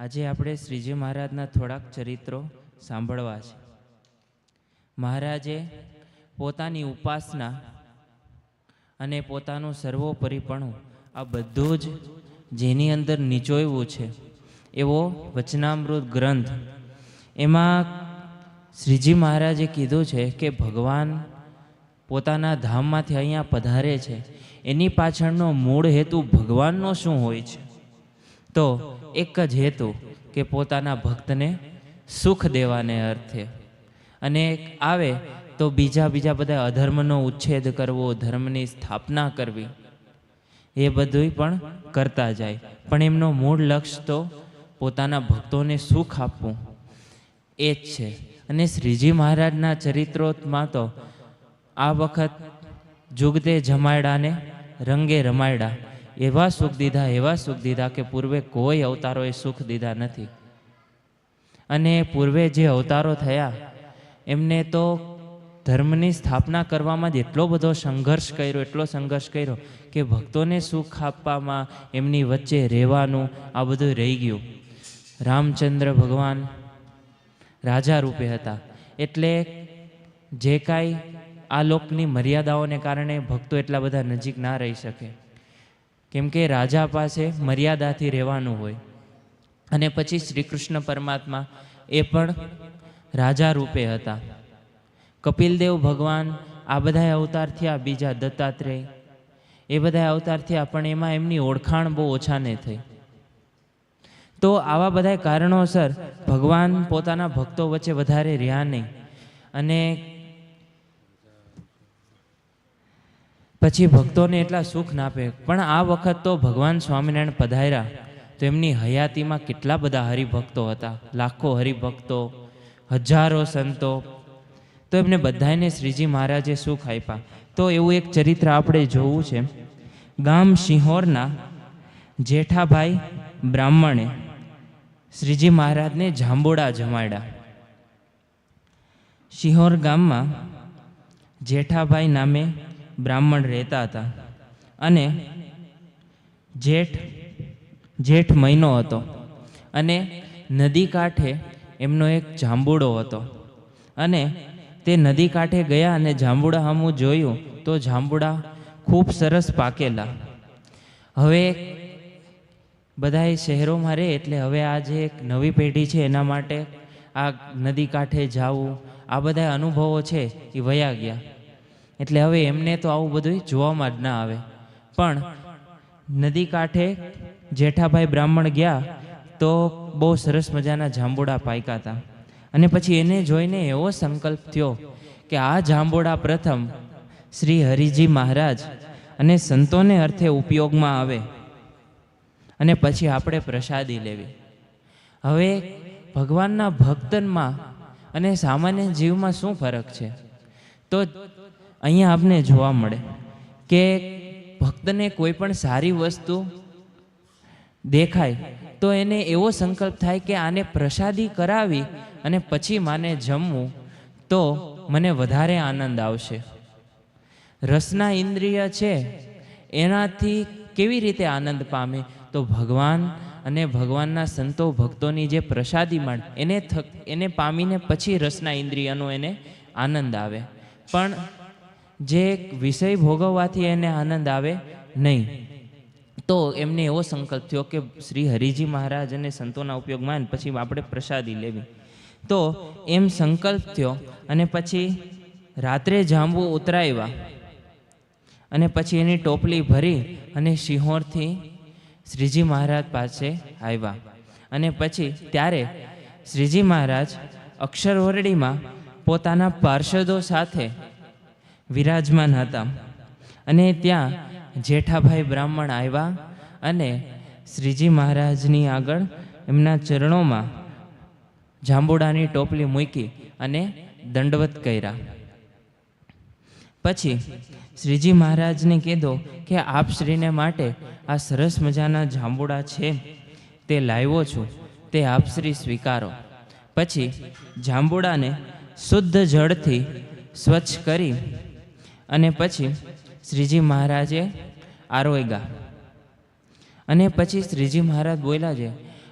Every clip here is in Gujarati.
આજે આપણે શ્રીજી મહારાજના થોડાક ચરિત્રો સાંભળવા છે. મહારાજે પોતાની ઉપાસના અને પોતાનું સર્વોપરીપણું આ બધું જ જેની અંદર નીચોયવું છે, એવો વચનામૃત ગ્રંથ એમાં શ્રીજી મહારાજે કીધું છે કે ભગવાન પોતાના ધામમાંથી અહીંયા પધારે છે. એની પાછળનો મૂળ હેતુ ભગવાનનો શું હોય છે? તો એક જ હેતુ કે પોતાના ભક્તને સુખ દેવાને અર્થે. અને આવે તો બીજા બીજા બધા અધર્મનો ઉચ્છેદ કરવો, ધર્મની સ્થાપના કરવી, એ બધું પણ કરતા જાય. પણ એમનો મૂળ લક્ષ્ય તો પોતાના ભક્તોને સુખ આપવું. એ જ છે. અને શ્રીજી મહારાજના ચરિત્રોમાં તો આ વખત જુગતે જમાયડાને રંગે રમાયડા એવા સુખ દીધા, એવા સુખ દીધા કે પૂર્વે કોઈ અવતારોએ સુખ દીધા નથી. અને પૂર્વે જે અવતારો થયા, એમને તો ધર્મની સ્થાપના કરવામાં જ એટલો બધો સંઘર્ષ કર્યો, એટલો સંઘર્ષ કર્યો કે ભક્તોને સુખ આપવામાં એમની વચ્ચે રહેવાનું આ બધું રહી ગયું. રામચંદ્ર ભગવાન રાજા રૂપે હતા. એટલે જે કાંઈ આ લોકની મર્યાદાઓને કારણે ભક્તો એટલા બધા નજીક ના રહી શકે. કેમ કે રાજા પાસે મર્યાદાથી રહેવાનું હોય. અને પછી શ્રી કૃષ્ણ પરમાત્મા એ પણ રાજા રૂપે હતા. કપિલદેવ ભગવાન આ બધા અવતાર થયા બીજા દત્તાત્રેય, એ બધા અવતાર થયા પણ એમાં એમની ઓળખાણ બહુ ઓછાને થઈ. તો આવા બધા કારણોસર ભગવાન પોતાના ભક્તો વચ્ચે વધારે રહ્યા નહીં. અને પછી ભક્તોને એટલા સુખ ના આપે. પણ આ વખત તો ભગવાન સ્વામિનારાયણ પધાર્યા. તો એમની હયાતીમાં કેટલા બધા હરિભક્તો હતા. લાખો હરિભક્તો, હજારો સંતો. તો એમને બધાને શ્રીજી મહારાજે સુખ આપ્યા. તો એવું એક ચરિત્ર આપણે જોવું છે. ગામ સિંહોરના જેઠાભાઈ બ્રાહ્મણે શ્રીજી મહારાજને જાંબુડા જમાડ્યા. સિંહોર ગામમાં જેઠાભાઈ નામે બ્રાહ્મણ રહેતા હતા. અને જેઠ જેઠ મહિનો હતો અને નદી કાંઠે એમનો એક જાંબુડો હતો. અને તે નદી કાંઠે ગયા અને જાંબુડા હામું જોયું તો જાંબુડા ખૂબ સરસ પાકેલા. હવે બધાએ શહેરોમાં રહે એટલે હવે આ જે એક નવી પેઢી છે એના માટે આ નદી કાંઠે જવું, આ બધા અનુભવો છે એ વયા ગયા. એટલે હવે એમને તો આવું બધું જોવામાં જ ના આવે. પણ નદી કાંઠે જેઠાભાઈ બ્રાહ્મણ ગયા તો બહુ સરસ મજાના જાંબુડા પાક્યા હતા. અને પછી એને જોઈને એવો સંકલ્પ થયો કે આ જાંબુડા પ્રથમ શ્રી હરિજી મહારાજ અને સંતોને અર્થે ઉપયોગમાં આવે અને પછી આપણે પ્રસાદી લેવી. હવે ભગવાનના ભક્તનમાં અને સામાન્ય જીવમાં શું ફરક છે? તો અહીંયા આપને જોવા મળે કે ભક્તને કોઈ પણ સારી વસ્તુ દેખાય, તો એને એવો સંકલ્પ થાય કે આને પ્રસાદી કરાવી અને પછી માને જમવું, તો મને વધારે આનંદ આવશે. રસના ઇન્દ્રિય છે, એનાથી કેવી રીતે આનંદ પામે? તો ભગવાન અને ભગવાનના સંતો ભક્તોની જે પ્રસાદી મળે એને થક, એને પામીને પછી રસના ઇન્દ્રિયનો એને આનંદ આવે. પણ જે વિષય ભોગવવાથી એને આનંદ આવે નહીં. તો એમને એવો સંકલ્પ થયો કે શ્રી હરિજી મહારાજ અને સંતોના ઉપયોગમાં પછી આપણે પ્રસાદી લેવી. તો એમ સંકલ્પ થયો અને પછી રાત્રે જાંબુ ઉતરાવ્યા અને પછી એની ટોપલી ભરી અને સિંહોરથી શ્રીજી મહારાજ પાસે આવ્યા. અને પછી ત્યારે શ્રીજી મહારાજ અક્ષરવરડીમાં પોતાના પાર્ષદો સાથે વિરાજમાન હતા. અને ત્યાં જેઠાભાઈ બ્રાહ્મણ આવ્યા અને શ્રીજી મહારાજની આગળ એમના ચરણોમાં જાંબુડાની ટોપલી મૂકી અને દંડવત કર્યા. પછી શ્રીજી મહારાજને કીધો કે આપ શ્રીને માટે આ સરસ મજાના જાંબુડા છે, તે લાવ્યો છું, તે આપ શ્રી સ્વીકારો. પછી જાંબુડાને શુદ્ધ જળથી સ્વચ્છ કરી અને પછી શ્રીજી મહારાજે આરોગ્યા અને પછી શ્રીજી મહારાજ બોલ્યા છે,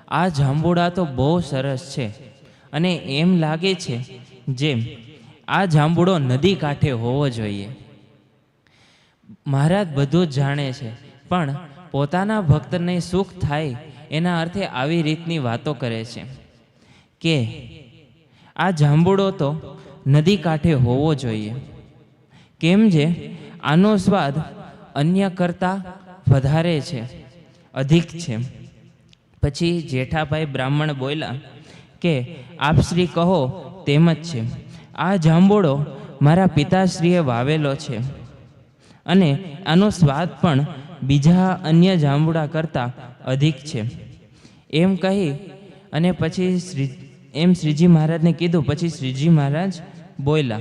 આ જાંબુડા તો બહુ સરસ છે અને એમ લાગે છે જેમ આ જાંબુડો નદી કાંઠે હોવો જોઈએ. મહારાજ બધું જ જાણે છે, પણ પોતાના ભક્તને સુખ થાય એના અર્થે આવી રીતની વાતો કરે છે કે આ જાંબુડો તો નદી કાંઠે હોવો જોઈએ. કેમ જે આનો સ્વાદ અન્ય કરતાં વધારે છે, અધિક છે. પછી જેઠાભાઈ બ્રાહ્મણ બોલ્યા કે, આપ શ્રી કહો તેમ જ છે. આ જાંબુડો મારા પિતાશ્રીએ વાવેલો છે. અને આનો સ્વાદ પણ બીજા અન્ય જાંબુડા કરતાં અધિક છે. એમ કહી અને પછી શ્રી, એમ શ્રીજી મહારાજને કીધું. પછી શ્રીજી મહારાજ બોલ્યા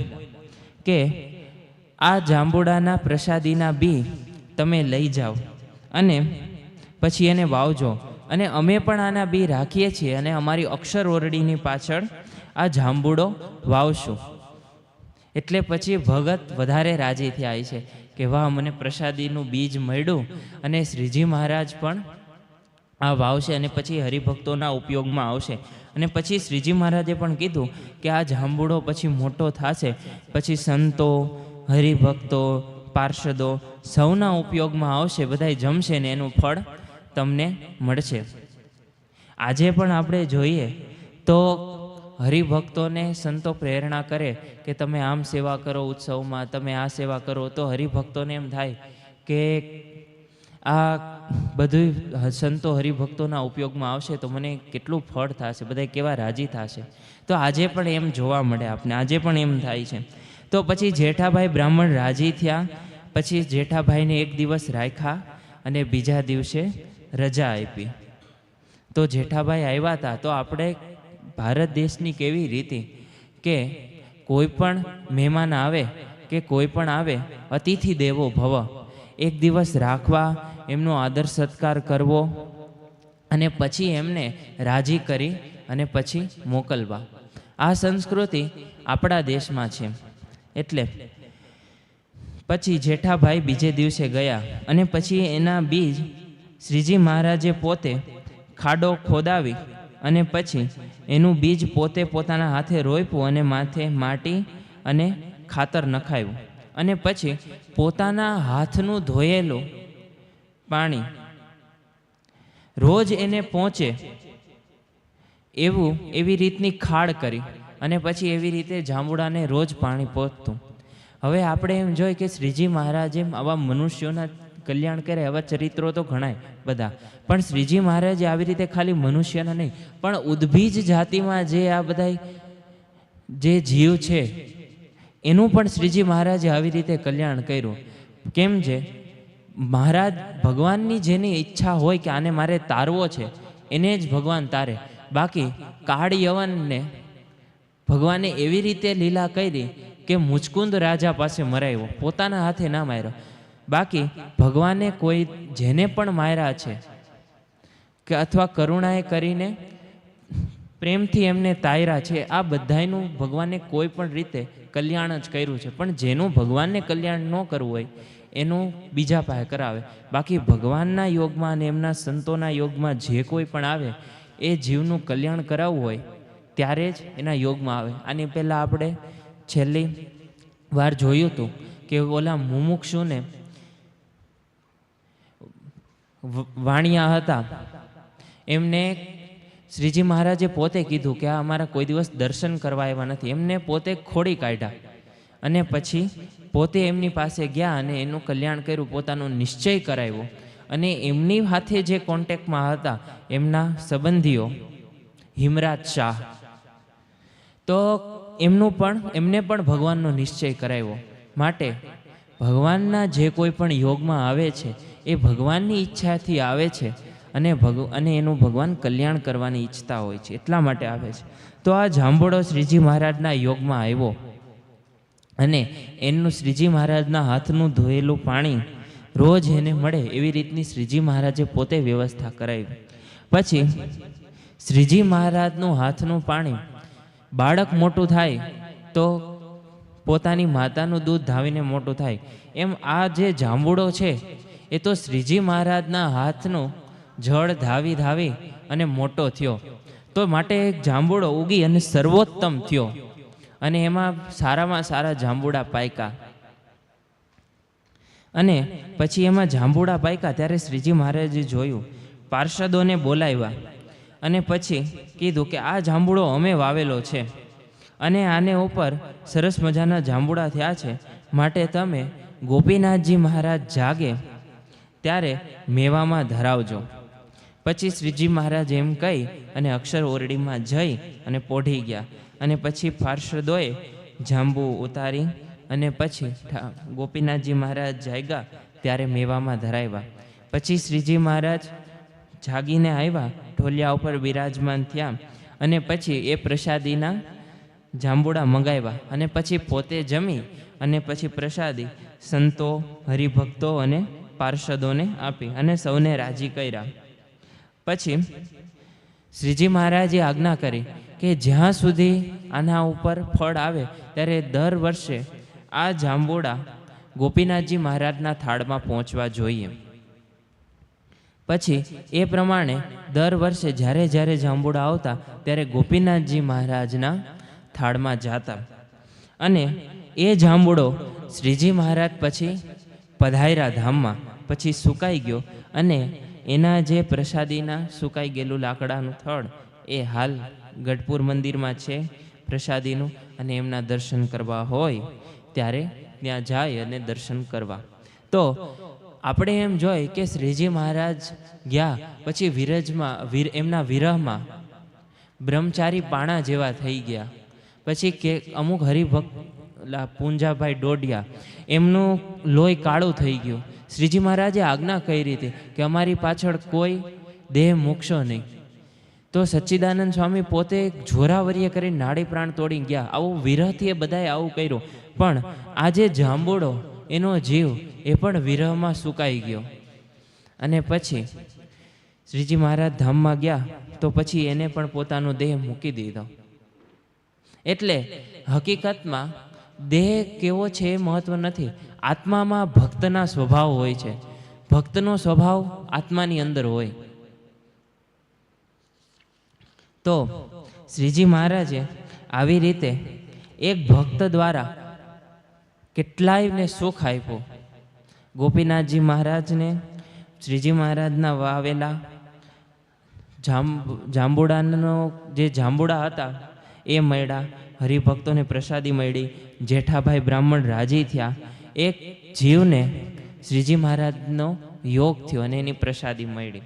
કે આ જાંબુડાના પ્રસાદીના બી તમે લઈ જાઓ. અને પછી એને વાવજો. અને અમે પણ આના બી રાખીએ છીએ અને અમારી અક્ષર ઓરડીની પાછળ આ જાંબુડો વાવશું. એટલે પછી ભગત વધારે રાજી થયા છે કે વાહ, મને પ્રસાદીનું બીજ મળ્યું અને શ્રીજી મહારાજ પણ આ વાવશે અને પછી હરિભક્તોના ઉપયોગમાં આવશે. અને પછી શ્રીજી મહારાજે પણ કીધું કે આ જાંબુડો પછી મોટો થશે. પછી સંતો હરિભક્તો, પાર્ષદો સૌના ઉપયોગમાં આવશે, બધાય જમશે ને એનું ફળ તમને મળશે. આજે પણ આપણે જોઈએ તો હરિભક્તોને સંતો પ્રેરણા કરે કે તમે આમ સેવા કરો ઉત્સવમાં, તમે આ સેવા કરો, તો હરિભક્તોને એમ થાય કે આ બધું સંતો હરિભક્તોના ઉપયોગમાં આવશે તો મને કેટલું ફળ થશે બધા કેવા રાજી થશે. તો આજે પણ એમ જોવા મળે આપણે આજે પણ એમ થાય છે. તો પછી જેઠાભાઈ બ્રાહ્મણ રાજી થયા. પછી જેઠાભાઈને એક દિવસ રાખ્યા અને બીજા દિવસે રજા આપી. તો જેઠાભાઈ આવ્યા હતા. તો આપણે ભારત દેશની કેવી રીતિ કે કોઈ પણ મહેમાન આવે કે કોઈ પણ આવે, અતિથિ દેવો ભવ. એક દિવસ રાખવા, એમનો આદર સત્કાર કરવો અને પછી એમને રાજી કરી અને પછી મોકલવા. આ સંસ્કૃતિ આપણા દેશમાં છે. એટલે. પછી જેઠાભાઈ બીજે દિવસે ગયા અને પછી એના બીજ શ્રીજી મહારાજે પોતે ખાડો ખોદાવી અને પછી એનું બીજ પોતે પોતાના હાથે રોપ્યું અને માથે માટી અને ખાતર નખાયું. અને પછી પોતાના હાથનું ધોયેલું પાણી રોજ એને પહોંચે એવું એવી રીતની ખાડ કરી. અને પછી એવી રીતે જાંબુડાને રોજ પાણી પહોંચતું હવે આપણે એમ જોઈએ કે શ્રીજી મહારાજે આવા મનુષ્યોના કલ્યાણ કરે, આવા ચરિત્રો તો ઘણાય બધા. પણ શ્રીજી મહારાજે આવી રીતે ખાલી મનુષ્યના નહીં, પણ ઉદ્ભીજ જાતિમાં જે આ બધા જે જીવ છે, એનું પણ શ્રીજી મહારાજે આવી રીતે કલ્યાણ કર્યું. કેમ છે? મહારાજ ભગવાનની જેની ઈચ્છા હોય કે આને મારે તારવો છે, એને જ ભગવાન તારે. બાકી કાળ યવનને ભગવાને એવી રીતે લીલા કરી કે મુચકુંદ રાજા પાસે મરાયો. પોતાના હાથે ના માર્યો. બાકી ભગવાને કોઈ જેને પણ માર્યા છે કે અથવા કરુણાએ કરીને પ્રેમથી એમને તાયરા છે, આ બધાયનું ભગવાને કોઈ પણ રીતે કલ્યાણ જ કર્યું છે. પણ જેનું ભગવાનને કલ્યાણ ન કરવું હોય, એનું બીજા પાસે કરાવે. બાકી ભગવાનના યોગમાં અને એમના સંતોના યોગમાં જે કોઈ પણ આવે, એ જીવનું કલ્યાણ કરાવવું હોય ત્યારે જ એના યોગમાં આવે. આની પહેલાં આપણે છેલ્લી વાર જોયું હતું કે ઓલા મુમુક્ષુને વાણિયા હતા. એમને શ્રીજી મહારાજે પોતે કીધું કે આ અમારા કોઈ દિવસ દર્શન કરવા આવ્યા નથી. એમને પોતે ખોડી કાઢ્યા અને પછી પોતે એમની પાસે ગયા અને એનું કલ્યાણ કર્યું, પોતાનો નિશ્ચય કરાવ્યો. અને એમની હાથે જે કોન્ટેક્ટમાં હતા, એમના સંબંધીઓ, હિમરાજ શાહ તો એમનું પણ, એમને પણ ભગવાનનો નિશ્ચય કરાવ્યો. માટે ભગવાનના જે કોઈ પણ યોગમાં આવે છે, એ ભગવાનની ઈચ્છાથી આવે છે અને ભગ, અને એનું ભગવાન કલ્યાણ કરવાની ઈચ્છતા હોય છે, એટલા માટે આવે છે. તો આ જાંબોડો શ્રીજી મહારાજના યોગમાં આવ્યો અને એનું શ્રીજી મહારાજના હાથનું ધોયેલું પાણી રોજ એને મળે એવી રીતની શ્રીજી મહારાજે પોતે વ્યવસ્થા કરાવી. પછી શ્રીજી મહારાજનું હાથનું પાણી બાળક મોટું થાય તો પોતાની માતાનું દૂધ ધાવીને મોટું થાય. એમ આ જે જાંબુડો છે, એ તો શ્રીજી મહારાજના હાથનું જળ ધાવી ધાવી અને મોટો થયો. તો માટે એક જાંબુડો ઉગી અને સર્વોત્તમ થયો. અને એમાં સારામાં સારા જાંબુડા પાયકા. અને પછી એમાં જાંબુડા પાયકા ત્યારે શ્રીજી મહારાજે જોયું. પાર્ષદોને બોલાવ્યા. અને પછી કીધું કે આ જાંબુડો અમે વાવેલો છે. અને આને ઉપર સરસ મજાના જાંબુડા થયા છે. માટે તમે ગોપીનાથજી મહારાજ જાગે ત્યારે મેવામાં ધરાવજો. પછી શ્રીજી મહારાજ એમ કહી અને અક્ષર ઓરડીમાં જઈ અને પોઢી ગયા. અને પછી પાર્ષદોએ જાંબુ ઉતારી અને પછી ગોપીનાથજી મહારાજ જાગ્યા ત્યારે મેવામાં ધરાવ્યા. પછી શ્રીજી મહારાજ જાગીને આવ્યા ઢોલિયા ઉપર બિરાજમાન થયા અને પછી એ પ્રસાદીના જાંબુડા મંગાવ્યા અને પછી પોતે જમી અને પછી પ્રસાદી સંતો, હરિભક્તો અને પાર્ષદોને આપી અને સૌને રાજી કર્યા. પછી શ્રીજી મહારાજે આજ્ઞા કરી કે જ્યાં સુધી આના ઉપર ફળ આવે ત્યારે દર વર્ષે આ જાંબુડા ગોપીનાથજી મહારાજના થાળમાં પહોંચવા જોઈએ. પછી એ પ્રમાણે દર વર્ષે જ્યારે જ્યારે જાંબુડા આવતા ત્યારે ગોપીનાથજી મહારાજના થાળમાં જાતા. અને એ જાંબુડો શ્રીજી મહારાજ પછી પધાર્યા ધામમાં પછી સુકાઈ ગયો અને એના જે પ્રસાદીના સુકાઈ ગયેલું લાકડાનું થળ એ હાલ ગઢપુર મંદિરમાં છે પ્રસાદીનું અને એમના દર્શન કરવા હોય ત્યારે ત્યાં જાય અને દર્શન કરવા. તો આપણે એમ જોઈ કે શ્રીજી મહારાજ ગયા, પછી વિરજમાં, વીર, એમના વિરહમાં બ્રહ્મચારી પાણા જેવા થઈ ગયા. પછી કે, અમુક હરિભક્ત પૂંજાભાઈ ડોડિયા, એમનું લોહી કાળું થઈ ગયું. શ્રીજી મહારાજે આજ્ઞા કરી હતી કે અમારી પાછળ કોઈ દેહ મૂકશો નહીં. તો સચ્ચિદાનંદ સ્વામી પોતે જોરાવરીએ કરી નાડી પ્રાણ તોડી ગયા. આવું વિરહથી એ બધાએ આવું કર્યું. પણ આજે જાંબુડો એનો જીવ એ પણ વિરહમાં સુકાઈ ગયો. અને પછી શ્રીજી મહારાજ ધામમાં ગયા તો પછી એને પણ પોતાનો દેહ મૂકી દીધો. એટલે હકીકતમાં દેહ કેવો છે એ મહત્વ નથી. આત્મામાં ભક્તના સ્વભાવ હોય છે. ભક્તનો સ્વભાવ આત્માની અંદર હોય. તો શ્રીજી મહારાજે આવી રીતે એક ભક્ત દ્વારા કેટલાયને સુખ આપ્યું ગોપીનાથજી મહારાજને, શ્રીજી મહારાજના વાવેલા જામ જાંબુડાનો જે જાંબુડા હતા, એ મળ્યા, હરિભક્તોને પ્રસાદી મળી. જેઠાભાઈ બ્રાહ્મણ રાજી થયા. એક જીવને શ્રીજી મહારાજનો યોગ થયો અને એની પ્રસાદી મળી.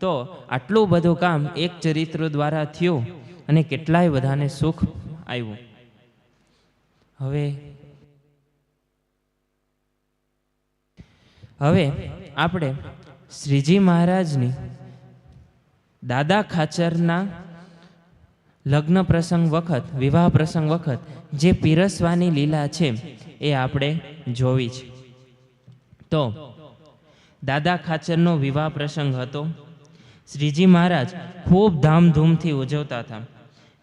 તો આટલું બધું કામ એક ચરિત્ર દ્વારા થયું અને કેટલાય બધાને સુખ આવ્યું હવે હવે આપણે શ્રીજી મહારાજની દાદા ખાચરના લગ્ન પ્રસંગ વખત, વિવાહ પ્રસંગ વખત જે પીરસવાની લીલા છે એ આપણે જોવી છે. તો દાદા ખાચરનો વિવાહ પ્રસંગ હતો. શ્રીજી મહારાજ ખૂબ ધામધૂમથી ઉજવતા હતા.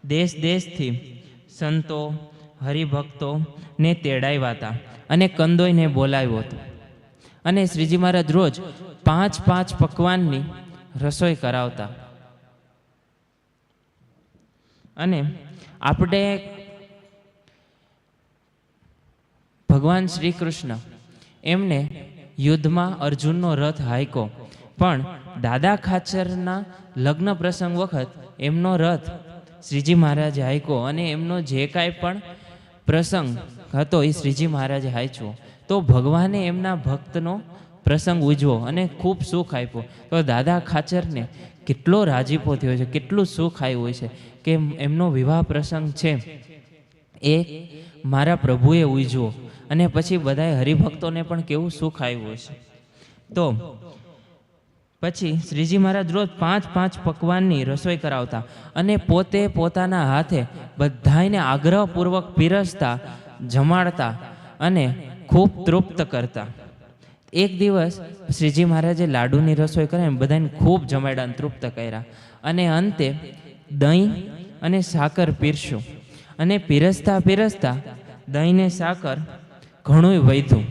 દેશ દેશથી સંતો, હરિભક્તો ને તેડાવ્યા હતા અને કંદોઈને બોલાવ્યો હતો. અને શ્રીજી મહારાજ રોજ પાંચ પાંચ પકવાનની રસોઈ કરાવતા. અને આપણે ભગવાન શ્રી કૃષ્ણ એમને યુદ્ધમાં અર્જુનનો રથ હાયકો પણ દાદા ખાચરના લગ્ન પ્રસંગ વખત એમનો રથ શ્રીજી મહારાજે હાયકો અને એમનો જે કાંઈ પણ પ્રસંગ હતો એ શ્રીજી મહારાજે હાંચ્યો. તો ભગવાને એમના ભક્તનો પ્રસંગ ઉજવો અને ખૂબ સુખ આપ્યો. તો દાદા ખાચરને કેટલો રાજીપો થયો છે, કેટલું સુખ આવ્યું હોય છે કે એમનો વિવાહ પ્રસંગ છે એ મારા પ્રભુએ ઉજવો અને પછી બધાએ હરિભક્તોને પણ કેવું સુખ આવ્યું હશે તો પછી શ્રીજી મહારાજ રોજ પાંચ પાંચ પકવાનની રસોઈ કરાવતા અને પોતે પોતાના હાથે બધાને આગ્રહપૂર્વક પીરસતા, જમાડતા અને ખૂબ તૃપ્ત કરતા. એક દિવસ શ્રીજી મહારાજે લાડુની રસોઈ કરી બધાને ખૂબ જમાડ્યા તૃપ્ત કર્યા. અને અંતે દહીં અને સાકર પીરશું અને પીરસતા પીરસતા દહીં ને સાકર ઘણું વધ્યું.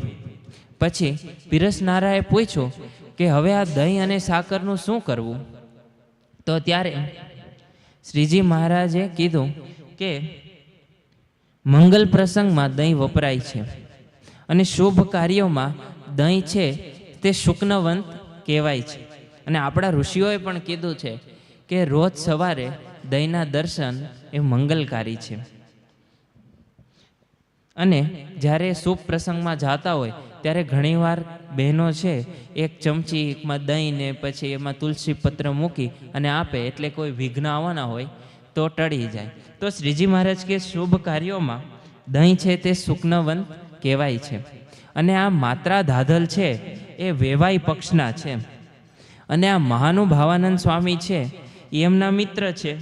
પછી પીરસનારાએ પૂછ્યું કે હવે આ દહીં અને સાકરનું શું કરવું? તો ત્યારે શ્રીજી મહારાજે કીધું કે મંગલ પ્રસંગમાં દહીં વપરાય છે. અને શુભ કાર્યોમાં દહીં છે, તે શુક્નવંત કહેવાય છે. અને આપણા ઋષિઓએ પણ કીધું છે કે રોજ સવારે દહીંના દર્શન એ મંગલકારી છે. અને જ્યારે શુભ પ્રસંગમાં જાતા હોય, ત્યારે ઘણીવાર બહેનો છે, એક ચમચીમાં દહીં ને પછી એમાં તુલસી પત્ર મૂકી અને આપે એટલે કોઈ વિઘ્ન આવવાના હોય તો ટળી જાય. તો શ્રીજી મહારાજ કે શુભ કાર્યોમાં દહીં છે, તે સુક્નવંત કહેવાય છે. અને આ માત્રા ધાધલ છે, એ વેવાઈ પક્ષના છે. અને આ મહાનુભાવાનંદ સ્વામી છે એમના મિત્ર છે.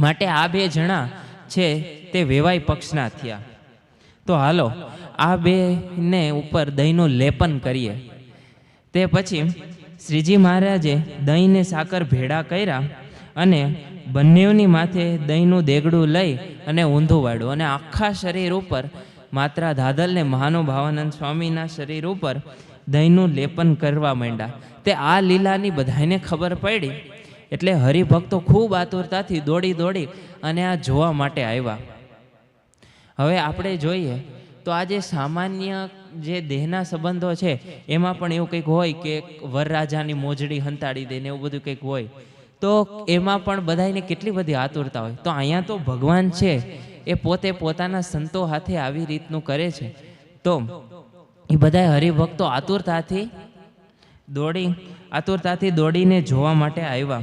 માટે આ બે જણા છે, તે વેવાઈ પક્ષના થયા. તો હાલો, આ બેને ઉપર દહીંનું લેપન કરીએ. તે પછી શ્રીજી મહારાજે દહીંને સાકર ભેળા કર્યા અને બંનેની માથે દહીંનું દેગડું લઈ અને ઊંધું વાળ્યું અને આખા શરીર ઉપર માત્ર ધાદલને મહાનુભાવાનંદ સ્વામીના શરીર ઉપર દહીંનું લેપન કરવા માંડ્યા. તે આ લીલાની બધાને ખબર પડી. એટલે હરિભક્તો ખૂબ આતુરતાથી દોડી દોડી અને આ જોવા માટે આવ્યા. હવે આપણે જોઈએ તો આ જે સામાન્ય જે દેહના સંબંધો છે, એમાં પણ એવું કંઈક હોય કે વરરાજાની મોજડી હંતાડી દે ને એવું બધું કંઈક હોય. તો એમાં પણ બધાને કેટલી બધી આતુરતા હોય. તો અહીંયા તો ભગવાન છે. એ પોતે પોતાના સંતો હાથે આવી રીતનું કરે છે. તો એ બધા હરિભક્તો આતુરતાથી દોડી, આતુરતાથી દોડીને જોવા માટે આવ્યા.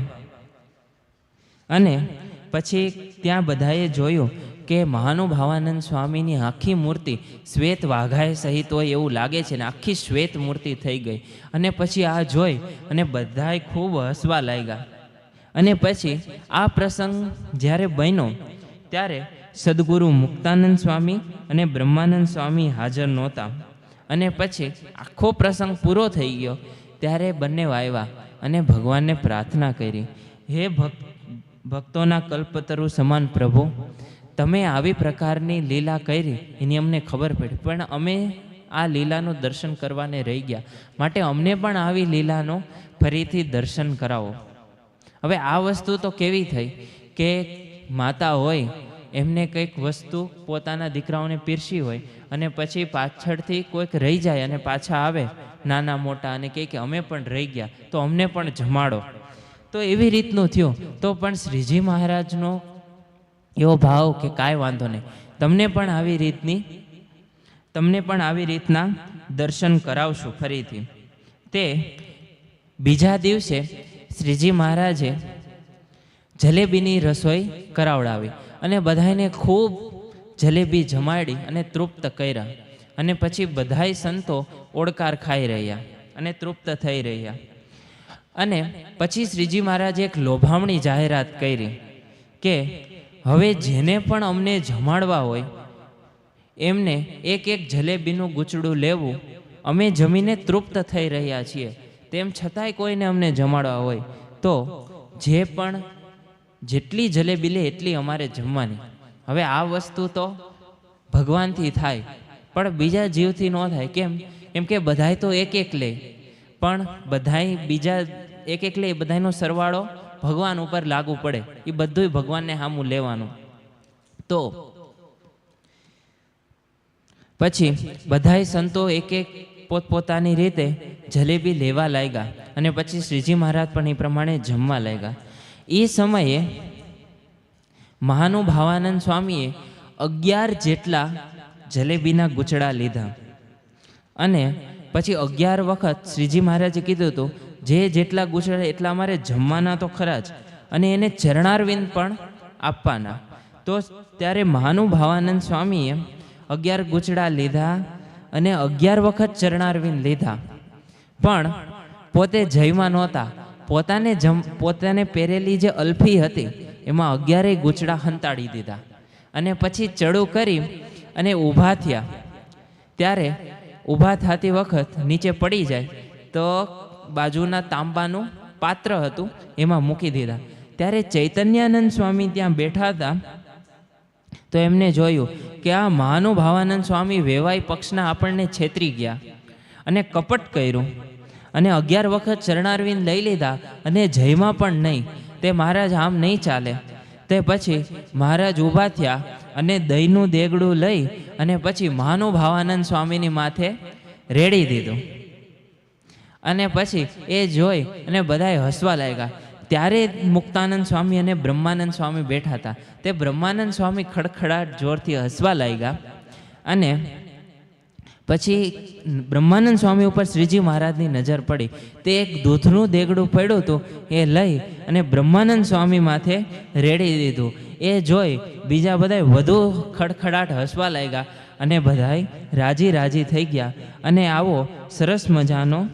અને પછી ત્યાં બધાએ જોયું કે મહાનુભાવાનંદ સ્વામીની આખી મૂર્તિ શ્વેત વાઘાએ સહિત હોય એવું લાગે છે ને આખી શ્વેત મૂર્તિ થઈ ગઈ. અને પછી આ જોઈ અને બધાએ ખૂબ હસવા લાગ્યા. અને પછી આ પ્રસંગ જ્યારે બન્યો, ત્યારે સદગુરુ મુક્તાનંદ સ્વામી અને બ્રહ્માનંદ સ્વામી હાજર નહોતા. અને પછી આખો પ્રસંગ પૂરો થઈ ગયો. ત્યારે બંને આવ્યા અને ભગવાનને પ્રાર્થના કરી, હે ભક્ત ભક્તોના કલ્પતરુ સમાન પ્રભુ, તમે આવી પ્રકારની લીલા કરી, એની અમને ખબર પડી. પણ અમે આ લીલાનું દર્શન કરવાને રહી ગયા. માટે અમને પણ આવી લીલાનું ફરીથી દર્શન કરાવો. હવે આ વસ્તુ તો કેવી થઈ કે માતા હોય એમને કંઈક વસ્તુ પોતાના દીકરાઓને પીરસી હોય અને પછી પાછળથી કોઈક રહી જાય અને પાછા આવે, નાના મોટા અને કહે કે અમે પણ રહી ગયા, તો અમને પણ જમાડો. તો એવી રીતનું થયું. તો પણ શ્રીજી મહારાજનો એવો ભાવ કે કાંઈ વાંધો નહીં. તમને પણ આવી રીતની, તમને પણ આવી રીતના દર્શન કરાવશું ફરીથી. તે બીજા દિવસે શ્રીજી મહારાજે જલેબીની રસોઈ કરાવડાવી. અને બધાને ખૂબ જલેબી જમાડી અને તૃપ્ત કર્યા. અને પછી બધાય સંતો ઓડકાર ખાઈ રહ્યા અને તૃપ્ત થઈ રહ્યા. અને પછી શ્રીજી મહારાજે એક લોભામણી જાહેરાત કરી કે હવે જેને પણ અમને જમાડવા હોય, એમને એક એક જલેબીનું ગૂંચડું લેવું, અમે જમીને તૃપ્ત થઈ રહ્યા છીએ. તેમ છતાંય કોઈને અમને જમાડવા હોય. તો જે પણ જેટલી જલેબી લે એટલી અમારે જમવાની. હવે આ વસ્તુ તો ભગવાનથી થાય, પણ બીજા જીવથી ન થાય. કેમ? કેમ કે બધાય તો એક એક લે. પણ બધાય બીજા એક એક લે એ બધાયનો સરવાળો ભગવાન ઉપર લાગુ પડે. એ બધુંય ભગવાનને સામું લેવાનું. તો પછી બધાય સંતો એક એક પોતપોતાની રીતે જલેબી લેવા લાગ્યા. અને પછી શ્રીજી મહારાજ પણ એ પ્રમાણે જમવા લાગ્યા. એ સમયે મહાનુભાવાનંદ સ્વામીએ અગિયાર જેટલા જલેબીના ગુચડા લીધા. અને પછી અગિયાર વખત શ્રીજી મહારાજે કીધું હતું, જે જેટલા ગુચડા એટલા અમારે જમવાના તો ખરા જ, અને એને ચરણારવિંદ પણ આપવાના. તો ત્યારે મહાનુભાવાનંદ સ્વામીએ અગિયાર ગુચડા લીધા અને અગિયાર વખત ચરણારવિંદ લીધા. પણ પોતે જયમાં નહોતા. પોતાને જમ, પોતાને પહેરેલી જે અલ્ફી હતી, એમાં અગિયારેય ગૂંચડા હંતાડી દીધા. અને પછી ચડું કરી અને ઊભા થયા. ત્યારે ઊભા થતી વખત નીચે પડી જાય તો બાજુના તાંબાનું પાત્ર હતું, એમાં મૂકી દીધા. ત્યારે ચૈતન્યાનંદ સ્વામી ત્યાં બેઠા હતા. તો એમને જોયું કે આ મહાનુભાવાનંદ સ્વામી વેવાય પક્ષના આપણને છેતરી ગયા અને કપટ કર્યું. અને અગિયાર વખત શરણારવિંદ લઈ લીધા અને જયમાં પણ નહીં. તે મહારાજ આમ નહીં ચાલે. તે પછી મહારાજ ઊભા થયા અને દહીંનું દેગડું લઈ અને પછી મહાનુભાવાનંદ સ્વામીની માથે રેડી દીધું. અને પછી એ જોઈ અને બધાએ હસવા લાગ્યા. ત્યારે મુક્તાનંદ સ્વામી અને બ્રહ્માનંદ સ્વામી બેઠા હતા. તે બ્રહ્માનંદ સ્વામી ખડખડાટ જોરથી હસવા લાગ્યા અને પછી બ્રહ્માનંદ સ્વામી ઉપર શ્રીજી મહારાજની નજર પડી. તે એક દૂધનું દેગડું પડ્યું હતું, એ લઈ અને બ્રહ્માનંદ સ્વામી માથે રેડી દીધું. એ જોઈ બીજા બધાય વધુ ખડખડાટ હસવા લાગ્યા અને બધાએ રાજી રાજી થઈ ગયા. અને આવો સરસ મજાનો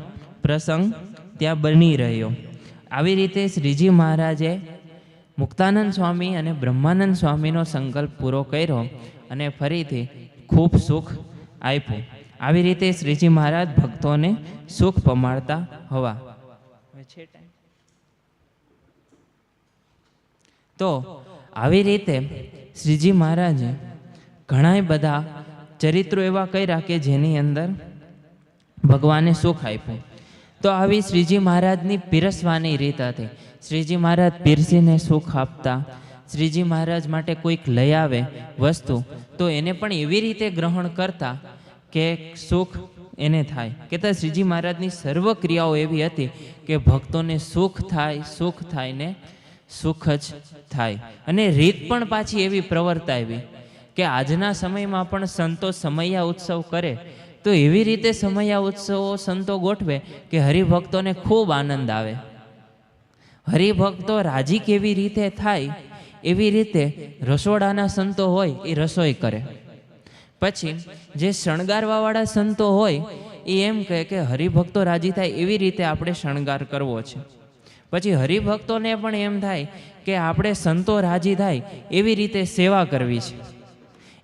પ્રસંગ ત્યાં બની રહ્યો. આવી રીતે શ્રીજી મહારાજે મુક્તાનંદ સ્વામી અને બ્રહ્માનંદ સ્વામીનો સંકલ્પ પૂરો કર્યો અને ફરીથી ખૂબ સુખ આપ્યું. આવી રીતે શ્રીજી મહારાજ ભક્તોને સુખ પમાડતા હવા. તો આવી રીતે શ્રીજી મહારાજે ઘણા બધા ચરિત્રો એવા કર્યા કે જેની અંદર ભગવાને સુખ આપ્યું. તો આવી શ્રીજી મહારાજની પીરસવાની રીત હતી. શ્રીજી મહારાજ પીરસીને સુખ આપતા, શ્રીજી મહારાજ માટે કોઈક લઈ આવે વસ્તુ, તો એને પણ એવી રીતે ગ્રહણ કરતા કે સુખ એને થાય. કહેતા શ્રીજી મહારાજની સર્વ ક્રિયાઓ એવી હતી કે ભક્તોને સુખ થાય સુખ થાય ને સુખ જ થાય. અને રીત પણ પાછી એવી પ્રવર્તાવી કે આજના સમયમાં પણ સંતો સમૈયા ઉત્સવ કરે. તો એવી રીતે સમૈયા ઉત્સવો સંતો ગોઠવે કે હરિભક્તોને ખૂબ આનંદ આવે. હરિભક્તો રાજી કેવી રીતે થાય? એવી રીતે રસોડાના સંતો હોય એ રસોઈ કરે. પછી જે શણગારવાવાળા સંતો હોય, એ એમ કહે કે હરિભક્તો રાજી થાય એવી રીતે આપણે શણગાર કરવો છે. પછી હરિભક્તોને પણ એમ થાય કે આપણે સંતો રાજી થાય એવી રીતે સેવા કરવી છે.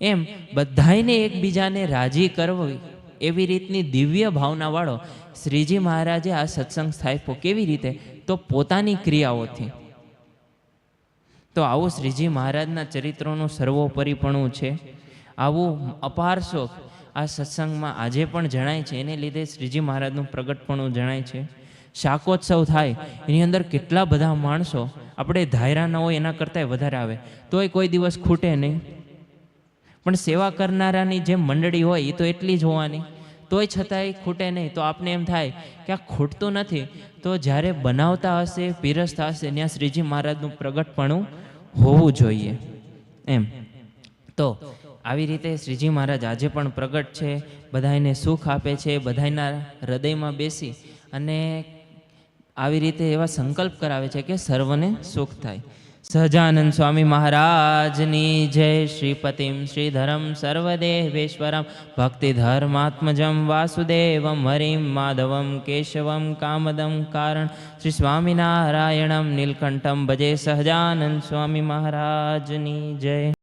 એમ બધાયને એકબીજાને રાજી કરવી, એવી રીતની દિવ્ય ભાવનાવાળો શ્રીજી મહારાજે આ સત્સંગ સ્થાપ્યો કેવી રીતે? તો પોતાની ક્રિયાઓથી. તો આવું શ્રીજી મહારાજના ચરિત્રોનું સર્વોપરીપણું છે. આવું અપાર શોખ આ સત્સંગમાં આજે પણ જણાય છે. એને લીધે શ્રીજી મહારાજનું પ્રગટપણું જણાય છે. શાકોત્સવ થાય, એની અંદર કેટલા બધા માણસો આપણે ધાયરા ન હોય એના કરતાંય વધારે આવે. તોય કોઈ દિવસ ખૂટે નહીં. પણ સેવા કરનારાની જે મંડળી હોય એ તો એટલી જ હોવાની. તોય છતાંય ખૂટે નહીં. તો આપને એમ થાય કે આ ખૂટતું નથી. તો જ્યારે બનાવતા હશે, પીરસતા હશે, ત્યાં શ્રીજી મહારાજનું પ્રગટપણું હોવું જોઈએ. એમ. તો આવી રીતે શ્રીજી મહારાજ આજે પણ પ્રગટ છે બધાને સુખ આપે છે બધાના હૃદયમાં બેસી અને આવી રીતે એવા સંકલ્પ કરાવે છે કે સર્વને સુખ થાય. સહજાનંદ સ્વામી મહારાજની જય. શ્રીપતિમ શ્રીધરમ સર્વદેવેશ્વરમ ભક્તિ ધર્માત્મજમ વાસુદેવમ હરિમ માધવમ કેશવમ કામદમ કારણ શ્રી સ્વામિનારાયણમ નીલકંઠમ ભજે સહજાનંદ સ્વામી મહારાજની જય.